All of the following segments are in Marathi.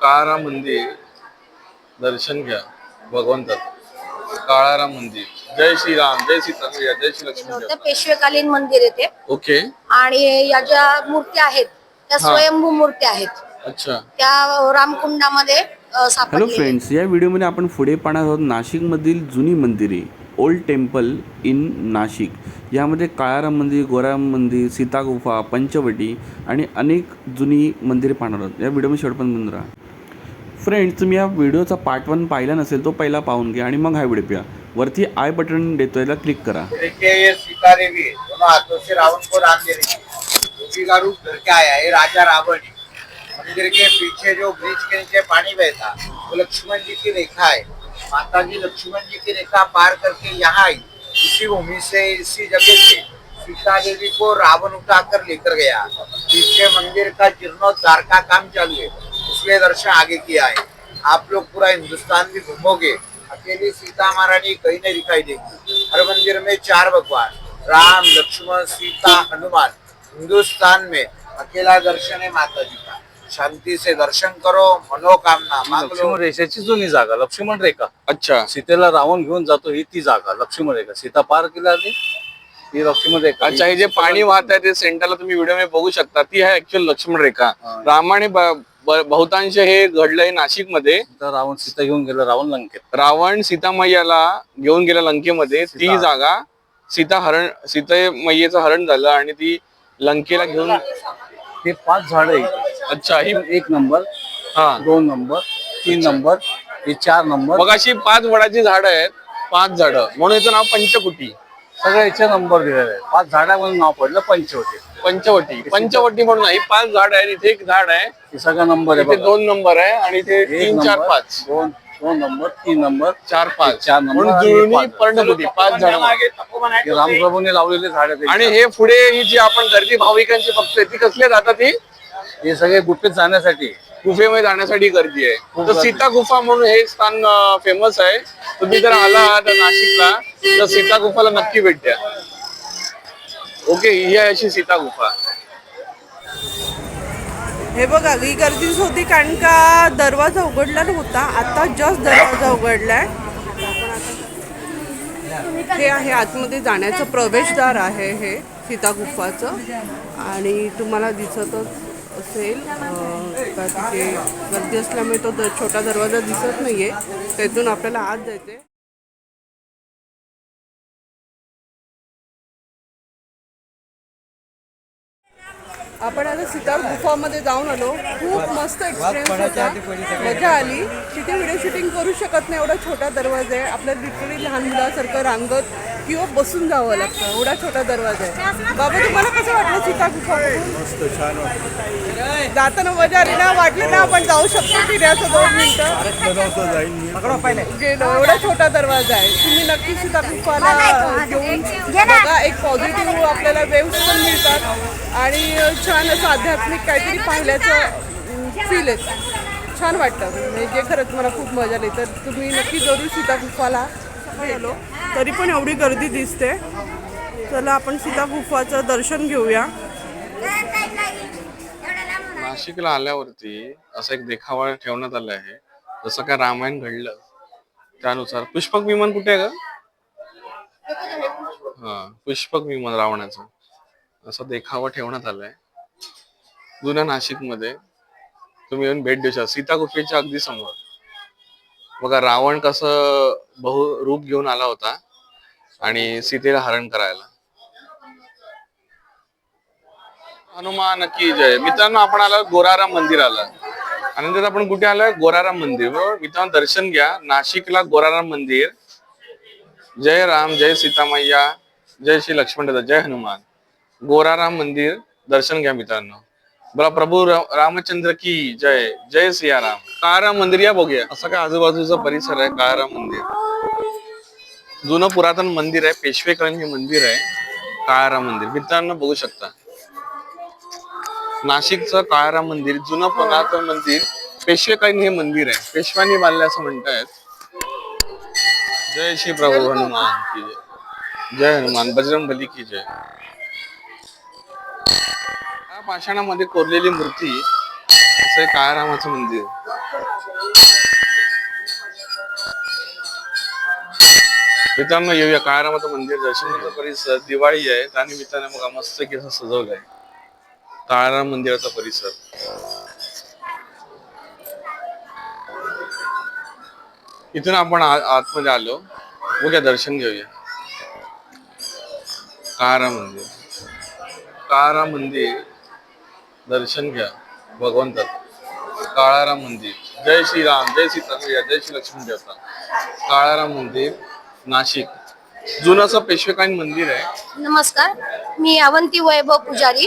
काळाराम मंदिर दर्शन घ्या भगवंताचं काळाराम मंदिर. जय श्रीराम जय सीताराम जय श्री लक्ष्मी पेशवेकालीन मंदिर आहे ते ओके. आणि या ज्या मूर्त्या आहेत त्या. स्वयंभू मूर्त्या आहेत. अच्छा. त्या रामकुंडामध्ये हॅलो. फ्रेंड्स या व्हिडिओमध्ये आपण पुढे पाहणार आहोत नाशिकमधील जुनी मंदिरे ओल्ड टेम्पल इन नाशिक. यामध्ये काळाराम मंदिर गोराम मंदिर सीता गुफा पंचवटी आणि अनेक जुनी मंदिरे पाहणार आहोत. या व्हिडिओमध्ये शेवटपर्यंत बंद राहा. फ्रेंड्स तुम्ही या व्हिडिओचा पार्ट वन पाहिला नसेल तो पहिला पाहून घ्या आणि मग हा व्हिडिओ पिया वरती आय बटन देतोय याला क्लिक करा. सीता देवी रावण को राम देवी का रूप के आया है राजा रावण. मंदिर के पीछे जो ब्रिज के नीचे पानी बहता वो लक्ष्मण जी की रेखा है माता जी लक्ष्मण जी की रेखा पार करके यहाँ आई. इसी भूमि से इसी जगह से सीता देवी को रावण उठाकर लेकर गया। पीछे मंदिर का जीर्णोद्धार का काम चालू है। इसलिए दर्शन आगे किया है। आप लोग पूरा हिंदुस्तान भी घूमोगे। अकेली सीता महारानी कहीं नहीं दिखाई देगी। हर मंदिर में चार भगवान, राम, लक्ष्मण, सीता, हनुमान। हिंदुस्तान में अकेला दर्शन है माता जी शांति से दर्शन करो मनोकामना मांग लो। लक्ष्मण रेषेची जुनी जागा लक्ष्मण रेखा अच्छा. सीतेला रावण घेऊन जातो ही ती जागा लक्ष्मण रेखा सीता पार केली आली ही लक्ष्मण रेखा अच्छा हे जे पाणी वाहत आहे ते सेंटरला तुम्ही व्हिडिओमध्ये बघू शकता ती आहे ऍक्च्युअल लक्ष्मण रेखा हा. रामाने ब- ब- बहुतांश हे घडलंय नाशिकमध्ये तर रावण सीता घेऊन गेला रावण लंकेत. रावण सीतामय्याला घेऊन गेल्या लंकेमध्ये ती सीता. जागा सीता हरण सीतामय्येचं हरण झालं आणि ती लंकेला घेऊन हे पाच झाड आहे अच्छा ही एक नंबर हा. दोन नंबर तीन नंबर हे चार नंबर. मग अशी पाच वडाची झाडं आहेत पाच झाडं. म्हणून याचं नाव पंचकुटी. सगळ्याचे नंबर दिलेले आहे पाच झाडावरून नाव पडलं पंचवटी. पंचवटी. पंचवटी म्हणून नाही पाच झाड आहेत इथे एक झाड आहे. हे सगळा नंबर आहे इथे. दोन नंबर आहे आणि इथे एक तीन चार पाच. दोन दोन नंबर तीन नंबर चार पाच. चार नंबर म्हणून आणि जुळणी पाच. पर्णकुटी पाच झाड. हे रामप्रभूने लावलेले झाड आहेत. आणि हे पुढे ही जी आपण गर्दी भाविकांची बघतोय ती कसली आहे? आता ती? हे सगळे गुपित जाण्यासाठी. गुफेमध्ये जाण्यासाठी गर्दी आहे. तर सीता गुफा म्हणून हे स्थान फेमस आहे. तुम्ही जर आला आहात नाशिकला तर सीता गुफाला नक्की भेट द्या. ओके ही आहे अशी सीता गुफा हे बघा ही गर्दीच होती कारण का दरवाजा उघडला नव्हता. आता जस्ट दरवाजा उघडलाय. हे आहे आतमध्ये जाण्याचं प्रवेशद्वार आहे हे सीता गुफाचं आणि तुम्हाला दिसतच असेल का तिथे गर्दी असल्यामुळे तो द- छोटा दरवाजा दिसत नाहीये. त्यातून आपल्याला आत जायचे आपण आता सीतार गुफामध्ये जाऊन आलो. खूप मस्त एक्सपिरियन्स होता. मजा आली. तिथे व्हिडिओ शूटिंग करू शकत नाही एवढा छोटा दरवाजा आहे. आपल्याला लिटरली लहान मुलासारखं रांगत किंवा बसून जावं लागतं. एवढा छोटा दरवाजा आहे. बाबा तुम्हाला कसं वाटलं सीता गुफा जाताना मजा आली ना? वाटलं ना आपण जाऊ शकतो फिरायचं दोन मिनिटं? गेलो. एवढा छोटा दरवाजा आहे. तुम्ही नक्की सीता गुफाला घेऊन बघा एक पॉझिटिव्ह आपल्याला वेव्स पण मिळतात. आणि छान असं आध्यात्मिक काहीतरी पाहिल्याचं फील येतं. छान वाटतं. म्हणजे जे खरंच मला खूप मजा आली. तर तुम्ही नक्की जरूर सीता गुफाला गेलो. तरी पण एवढी गर्दी दिसते. चला आपण सीता गुफाचं दर्शन घेऊया. नाशिकला आल्यावरती असा एक देखावा ठेवण्यात आला आहे. जसं काय रामायण घडलं त्यानुसार. पुष्पक विमान कुठे आहे का हा पुष्पक विमान रावणाचं. असा देखावा ठेवण्यात आलाय जुन्या नाशिकमध्ये तुम्ही येऊन भेट देऊ शकता. सीता गुफेच्या अगदी समोर. बघा रावण कसं बहु रूप घेऊन आला होता आणि सीतेला हरण करायला. हनुमान की जय. मित्रांनो आपण आलो गोराराम मंदिराला. आणि त्यात आपण कुठे आलोय? गोराराम मंदिर. बरोबर? मित्रांनो दर्शन घ्या. नाशिकला गोराराम मंदिर. जय राम जय सीतामय्या जय श्री लक्ष्मण दादा जय हनुमान. गोराराम मंदिर दर्शन घ्या मित्रांनो. बोला प्रभू रामचंद्र की जय जय सियाराम. काळाराम मंदिर या बघूया असं काय आजूबाजूचा परिसर आहे काळाराम मंदिर. जुनं पुरातन मंदिर आहे पेशवेकालीन हे मंदिर आहे काळाराम मंदिर. मित्रांनो बघू शकता. नाशिकचं काळाराम मंदिर जुनं पुरातन मंदिर पेशवेकालीन हे मंदिर आहे. पेशव्यांनी बांधले असं म्हणतायत. जय श्री प्रभू हनुमान की जय. जय हनुमान बजरंग बली की जय. पाषाणामध्ये कोरलेली मूर्ती असं काळारामाचं मंदिर. मित्रांनो येऊया. काळारामाचं मंदिर दर्शन परिसर दिवाळी आहे. त्या निमित्ताने मग मस्त की असं सजवलंय काळाराम मंदिराचा परिसर. इथून आपण आतमध्ये आलो. उद्या दर्शन घेऊया. काळाराम मंदिर. काळाराम मंदिर दर्शन घ्या भगवंतात. काळाराम मंदिर. जय श्रीराम जय सीताराम जय श्री लक्ष्मी देवता. काळाराम मंदिर नाशिक. जुनं असं पेशवेकालीन मंदिर आहे. नमस्कार मी अवंती वैभव पुजारी.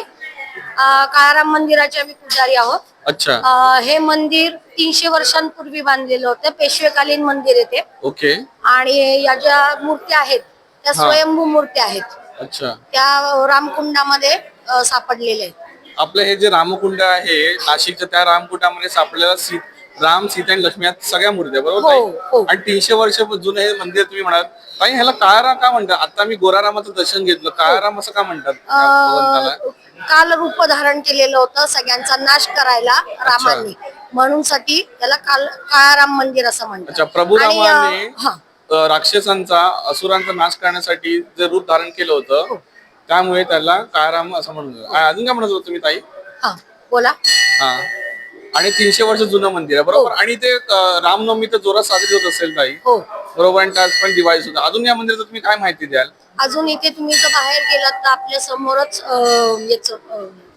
काळाराम मंदिराच्या मी पुजारी आहोत. अच्छा. अ, हे मंदिर तीनशे वर्षांपूर्वी बांधलेलं होतं. पेशवेकालीन मंदिर येते ओके. आणि या ज्या मूर्त्या आहेत त्या. स्वयंभू मूर्त्या आहेत. अच्छा. त्या रामकुंडामध्ये सापडलेल्या आहेत. आपलं हे जे रामकुंड आहे नाशिकच्या त्या रामकुंडामध्ये सापडलेला सी राम सीता आणि लक्ष्मी या सगळ्या मूर्ती आहे, बरोबर हो, ताई? हो. आणि तीनशे वर्ष जुनं हे मंदिर तुम्ही म्हणाल ताई ह्याला काळाराम का म्हणतात? आता मी गोरारामाचं दर्शन घेतलं. काळाराम असं का म्हणतात? भगवंताला? काल रूप धारण केलेलं होतं सगळ्यांचा नाश करायला रामांनी. म्हणून साठी त्याला काल काळाराम मंदिर असं म्हणतात. प्रभू आणि, अ, रामाने हा. अ, राक्षसांचा असुरांचा नाश करण्यासाठी जे रूप धारण केलं हो. होतं त्यामुळे त्याला काळाराम असं म्हणून अजून काय म्हणत होतो तुम्ही ताई? हा बोला. हा. आणि तीनशे वर्ष जुनं मंदिर आहे बरोबर? आणि ते अ, रामनवमी तर जोरात साजरी होत असेल ताई. हो. बरोबर आणि त्यात पण दिवाळी सुद्धा. अजून या मंदिराचं तुम्ही काय माहिती द्याल? अजून इथे तुम्ही जर बाहेर गेलात तर आपल्या समोरच याच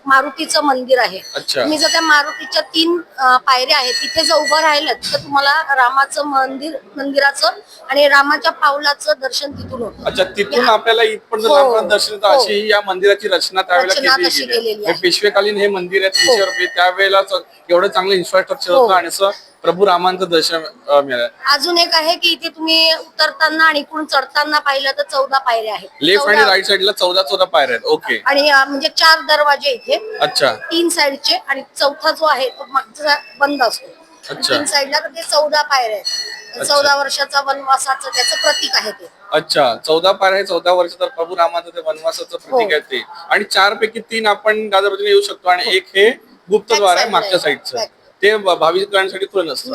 मारुतीचं मंदिर आहे अच्छा. तुम्ही जर त्या मारुतीच्या तीन अ, पायऱ्या आहेत तिथे जर उभं राहिलं तर तुम्हाला रामाचं मंदिर मंदिराचं आणि रामाच्या पावलाचं दर्शन तिथून होतं अच्छा तिथून आपल्याला इथपर्यंत हो. येतं. हो. अशी या मंदिराची रचना त्यावेळेला रचना केली तशी गेली केलेली आहे. आहे. हो. पेशवेकालीन हे मंदिर आहे तीनशे रुपये त्यावेळेला च- एवढं चांगलं इन्फ्रास्ट्रक्चर हो. होतं आणि असं प्रभू रामांचं दर्शन अ, मिळालं. अजून एक आहे की इथे तुम्ही उतरताना आणि इकडून चढताना पाहिलं तर चौदा पायऱ्या आहेत. लेफ्ट आणि चौदा- राईट साईडला चौदा चौदा पायऱ्या आहेत. ओके आणि अ, म्हणजे चार दरवाजे इथे. अच्छा. तीन साईडचे आणि चौथा जो आहे तो मागचा बंद असतो. अच्छा. तीन साईडला तर ते चौदा पायऱ्या आहेत. चौदा वर्षाचा वनवासाचं त्याचं प्रतीक आहे ते. अच्छा. चौदा पायऱ्या आहे चौदा वर्ष तर प्रभू रामाचं ते वनवासाचं प्रतीक हो. आहे ते. आणि चार पैकी तीन आपण दादरवरून येऊ शकतो आणि एक हे गुप्तद्वार आहे मागच्या साईडचं. ते भाविकांसाठी खुलं नसतं.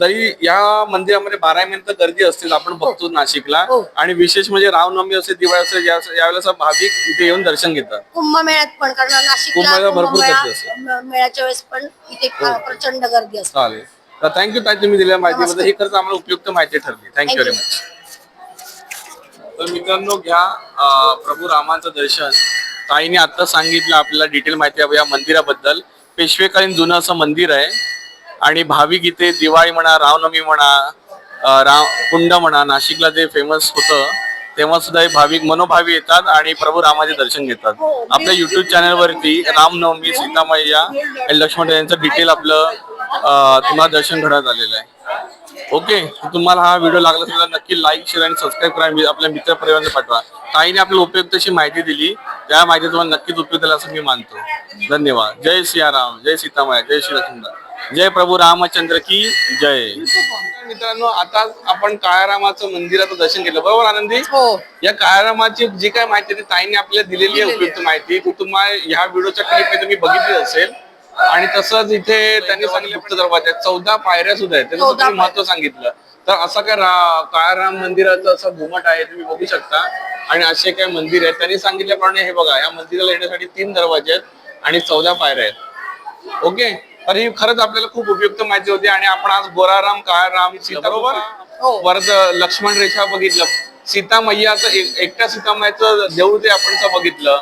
तरी या मंदिरामध्ये बारा महिने गर्दी असते आपण बघतो नाशिकला. हो. आणि विशेष म्हणजे रामनवमी असेल दिवाळी असेल यावेळेस भाविक इथे येऊन दर्शन घेतात. कुंभमेळ्यात पण कारण नाशिकला कुंभमेळा भरपूर गर्दी असते. मेळ्याच्या वेळेस पण इथे फ- प्रचंड गर्दी असते. चालेल. तर थँक्यू ताई तुम्ही दिलेल्या माहितीबद्दल. ही खरंच आम्हाला उपयुक्त माहिती ठरली. Thank you very. मच तर मित्रांनो घ्या प्रभू रामाचं दर्शन. ताईने आता सांगितलं आपल्याला डिटेल माहिती या मंदिराबद्दल. पेशवेकालीन जुनं असं मंदिर आहे. आणि भाविक इथे दिवाळी म्हणा रामनवमी म्हणा राम कुंड म्हणा नाशिकला जे फेमस होतं तेव्हा सुद्धा हे भाविक मनोभावी येतात आणि प्रभू रामाचे दर्शन घेतात. आपल्या युट्यूब चॅनल वरती रामनवमी सीतामय्या आणि लक्ष्मण यांचं डिटेल आपलं तुम्हाला दर्शन घडत आलेलं आहे. ओके तुम्हाला हा व्हिडिओ लागला असेल तर नक्की लाईक शेअर आणि सबस्क्राईब करा. मी आपल्या मित्र परिवारांना पाठवा. ताईने आपल्याला उपयुक्त अशी माहिती दिली. त्या माहिती तुम्हाला नक्कीच उपयुक्त झाली असं मी मानतो. धन्यवाद. जय सियाराम. जय सीतामाया. जय श्री लक्ष्मण. जय प्रभू रामचंद्र की जय. मित्रांनो आता आपण काळारामाचं मंदिराचं दर्शन घेतलं. बरोबर आनंदी? हो. या काळारामाची जी काय माहिती ताईने आपल्याला दिलेली आहे उपयुक्त माहिती. ती तुम्हाला ह्या व्हिडिओच्या क्लिप तुम्ही बघितली असेल. आणि तसंच इथे त्यांनी सांगितलं गुप्त दरवाजा आहेत. चौदा पायऱ्या सुद्धा आहेत. तुम्ही महत्त्व सांगितलं. तर असं काय काळाराम मंदिराचं असं घुमट आहे तुम्ही बघू शकता. आणि असे काय मंदिर आहेत. त्यांनी सांगितल्याप्रमाणे हे बघा या मंदिराला येण्यासाठी तीन दरवाजे आहेत आणि चौदा पायऱ्या आहेत. ओके? तर ही खरंच आपल्याला खूप उपयुक्त माहिती होती आणि आपण आज गोराराम काळाराम सीता बरोबर परत लक्ष्मण रेखा बघितलं. सीता मैयाचं एक- एकट्या सीतामाईचं देऊळ ते आपण बघितलं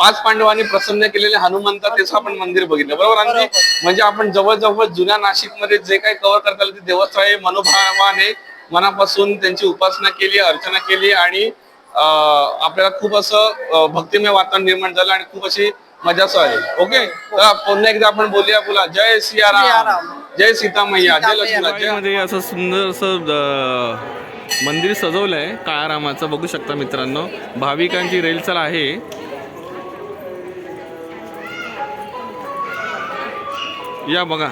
पाच पांडवांनी प्रसन्न केलेले हनुमंत त्याचं आपण मंदिर बघितलं. बरोबर? आणि म्हणजे आपण जवळजवळ जुन्या नाशिकमध्ये जे काही कव्हर करता आलं ते देवस्थळे मनोभावाने मनापासून त्यांची उपासना केली अर्चना केली आणि आपल्याला खूप असं भक्तिमय वातावरण निर्माण झालं आणि खूप अशी मजा आली. ओके? तर पुन्हा एकदा आपण बोलूया बोला जय सियाराम. जय सीता मैया जय लक्ष्मण जय असं सुंदर असं मंदिर सजवलं आहे काळारामाचं बघू शकता मित्रांनो. भाविकांची रेलचाल आहे. या बघा.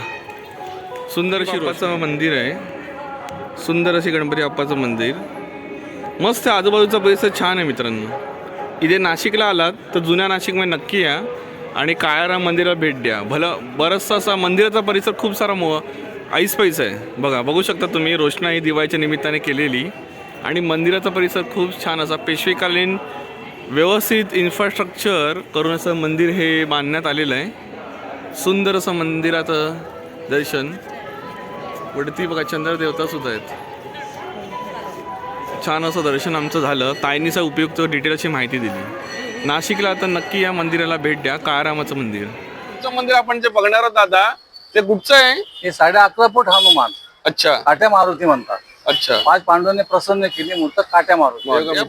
सुंदर अशी बाप्पाचं मंदिर आहे. सुंदर अशी गणपती बाप्पाचं मंदिर. मस्त आहे, आजूबाजूचा परिसर छान आहे मित्रांनो. इथे नाशिकला आलात तर जुन्या नाशिकमध्ये नक्की या आणि काळाराम मंदिराला भेट द्या. भलं बरंचसा असा मंदिराचा परिसर खूप सारा मो ऐसपैस आहे. बघा बघू शकता तुम्ही रोषणाई दिवाळीच्या निमित्ताने केलेली आणि मंदिराचा परिसर खूप छान असा पेशवेकालीन व्यवस्थित इन्फ्रास्ट्रक्चर करून असं मंदिर हे बांधण्यात आलेलं आहे. सुंदर असं मंदिराचं दर्शन. वरती बघा चंद्रदेवता सुद्धा आहेत. छान असं दर्शन आमचं झालं. ताईनीचा उपयुक्त डिटेल अशी माहिती दिली. नाशिकला आता नक्की या मंदिराला भेट द्या काळारामाचं मंदिर. तुमचं मंदिर आपण जे बघणार आहोत दादा ते कुठचं आहे? हे साडे अकरा फूट हनुमान. अच्छा. काट्या मारुती म्हणतात. अच्छा. पाच पांडवांनी प्रसन्न केली म्हणतात काट्या मारुती. हे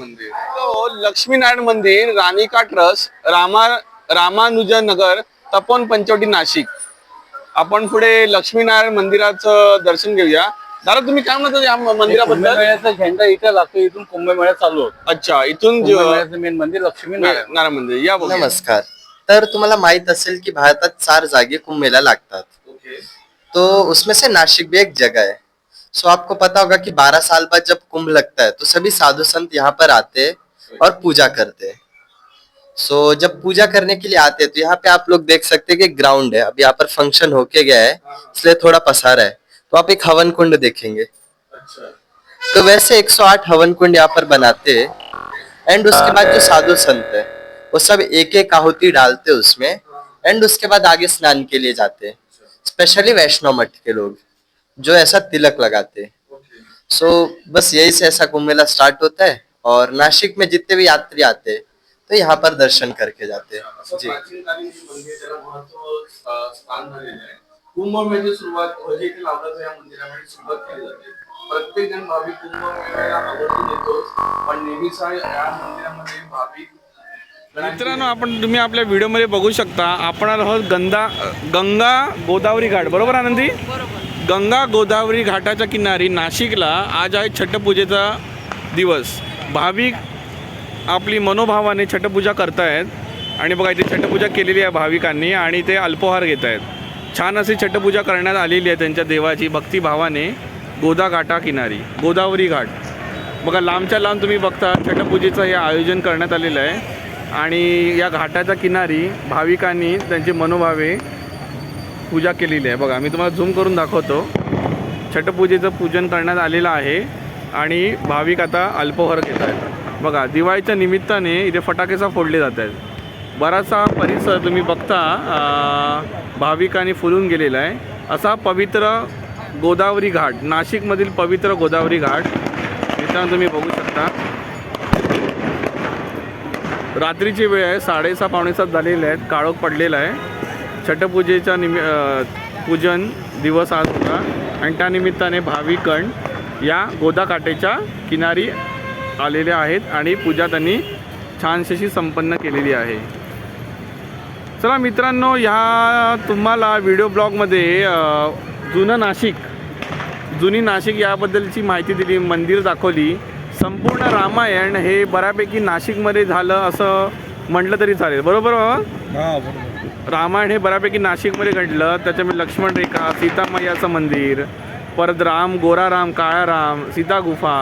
मंदिर. तो लक्ष्मीनारायण मंदिर रानिका ट्रस्ट रामा रामानुजन नगर तपोन पंचवटी नाशिक. आपण पुढे लक्ष्मीनारायण मंदिराचं दर्शन घेऊया. दादा तुम्ही काय म्हणता या मंदिराबद्दल? कुंभमेळ्याचा झेंडा इथे लागतो इथून कुंभमेळा चालू होतो. अच्छा इथून जे- कुंभमेळ्याचं मेन मंदिर लक्ष्मी नारायण नारायण मंदिर या बघूया. नमस्कार. तर तुम्हाला माहीत असेल की भारतात चार जागे कुंभ मेला लागतात. ओके. तो उसमें से नासिक भी एक जगह है. सो आपको पता होगा कि 12 साल बाद जब कुंभ लगता है तो सभी साधु संत यहाँ पर आते और पूजा करते सो so, जब पूजा करने के लिए आते हैं तो यहाँ पे आप लोग देख सकते हैं कि ग्राउंड है। अब यहाँ पर फ़ंक्शन होके गया है इसलिए थोड़ा पसारा है। तो आप एक हवन कुंड देखेंगे। अच्छा। तो वैसे 108 हवन कुंड यहाँ पर बनाते हैं एंड उसके बाद जो साधु संत है वो सब एक एक आहुति डालते हैं उसमें एंड उसके बाद आगे स्नान के लिए जाते हैं। स्पेशली वैष्णव मठ के लोग जो ऐसा तिलक लगाते हैं। सो बस यही से ऐसा कुंभ मेला स्टार्ट होता है और नासिक में जितने भी यात्री आते हैं तो यहाँ पर दर्शन करके जाते हैं। जी सुरुवात इथे लावतात या मंदिरामध्ये सुरुवात केली जाते प्रत्येक जण भाविक कुंभमेळ्याला आवर्जून येतो पण नेहमीचा या मंदिरामध्ये भाविक मित्रांनो आपण तुम्ही आपल्या व्हिडिओमध्ये बघू शकता आपण आहोत गंगा गंगा गोदावरी घाट. बरोबर आनंदी? गंगा गोदावरी घाटाच्या किनारी नाशिकला आज आहे छटपूजेचा दिवस. भाविक आपली मनोभावाने छटपूजा करतायत. आणि बघा इथे छटपूजा केलेली आहे भाविकांनी आणि ते अल्पोहार घेत आहेत छान अशी छटपूजा करण्यात आलेली आहे त्यांच्या देवाची भक्तिभावाने गोदा घाटा किनारी गोदावरी घाट. बघा लांबच्या लांब तुम्ही बघता छटपूजेचं हे आयोजन करण्यात आलेलं आहे. आणि या घाटाच्या किनारी भाविकांनी त्यांचे मनोभावे पूजा केलेली आहे. बघा मी तुम्हाला झूम करून दाखवतो. छटपूजेचं पूजन करण्यात आलेलं आहे आणि भाविक आता अल्पोहार घेत आहेत बघा दिवाळीच्या निमित्ताने इथे फटाकेचा फोडले जात आहेत. बराचसा परिसर तुम्ही बघता भाविकांनी फुलून गेलेला आहे. असा पवित्र गोदावरी घाट नाशिकमधील पवित्र गोदावरी घाट मित्रांनो तुम्ही बघू शकता. रात्रीची वेळ आहे साडेसहा पावणेसात झालेले आहेत काळोख पडलेला आहे. छटपूजेच्या निमि पूजन दिवस आज होता. आणि त्यानिमित्ताने भाविकण या गोदाकाठेच्या किनारी आलेले आहेत आणि पूजा त्यांनी छानशी संपन्न केलेली आहे. चला मित्रांनो ह्या तुम्हाला व्हिडिओ ब्लॉगमध्ये जुनं नाशिक जुनी नाशिक याबद्दलची माहिती दिली मंदिर दाखवली. संपूर्ण रामायण हे बऱ्यापैकी नाशिकमध्ये झालं असं म्हटलं तरी चालेल. बरोबर बाबा रामायण हे बऱ्यापैकी नाशिकमध्ये घडलं. त्याच्यामध्ये लक्ष्मण रेखा सीतामय्याचं मंदिर परत राम गोराराम काळाराम सीता गुफा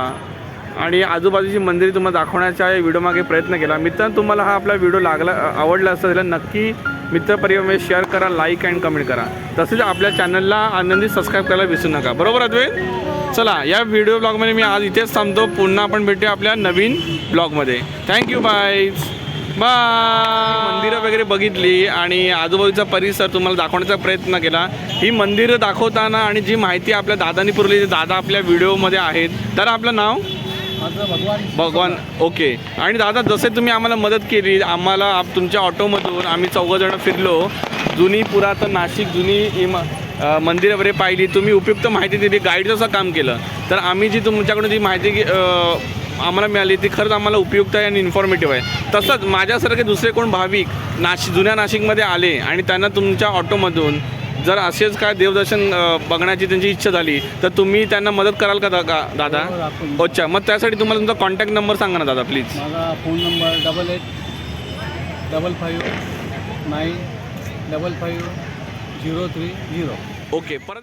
आणि आजूबाजूची मंदिरे तुम्हाला दाखवण्याचा या व्हिडिओमागे प्रयत्न केला. मित्रांनो तुम्हाला हा आपला व्हिडिओ लागला आवडला असता त्याला नक्की मित्रपरिवारामध्ये शेअर करा लाईक अँड कमेंट करा. तसेच आपल्या चॅनलला आनंदी सबस्क्राईब करायला विसरू नका. बरोबर अद्वैत? चला या व्हिडिओ ब्लॉगमध्ये मी आज इथेच थांबतो. पुन्हा आपण भेटूया आपल्या नवीन ब्लॉगमध्ये थँक्यू बाय बाय मंदिरं वगैरे बघितली आणि आजूबाजूचा परिसर तुम्हाला दाखवण्याचा प्रयत्न केला. ही मंदिरं दाखवताना आणि जी माहिती आपल्या दादांनी पुरवली दादा आपल्या व्हिडिओमध्ये आहेत. तर आपलं नाव? भगवान ओके. आणि दादा जसे तुम्ही आम्हाला मदत केली आम्हाला आप तुमच्या ऑटोमधून आम्ही चौघंजणं फिरलो. जुनी पुरातन नाशिक जुनी इम मंदिरं वगैरे पाहिली. तुम्ही उपयुक्त माहिती दिली गाईडचं असं काम केलं. तर आम्ही जी तुमच्याकडून जी माहिती आम्हाला मिळाली ती खरंच आम्हाला उपयुक्त आहे आणि इन्फॉर्मेटिव्ह आहे. तसंच माझ्यासारखे दुसरे कोण भाविक नाशिक जुन्या नाशिकमध्ये आले आणि त्यांना तुमच्या ऑटोमधून जर असेच काय देवदर्शन बघण्याची त्यांची इच्छा झाली तर तुम्ही त्यांना मदत कराल का दा- का दादा? अच्छा मग त्यासाठी तुम्हाला तुमचा कॉन्टॅक्ट नंबर सांगा ना दादा प्लीज माझा phone number double eight double five nine double five zero three zero okay परत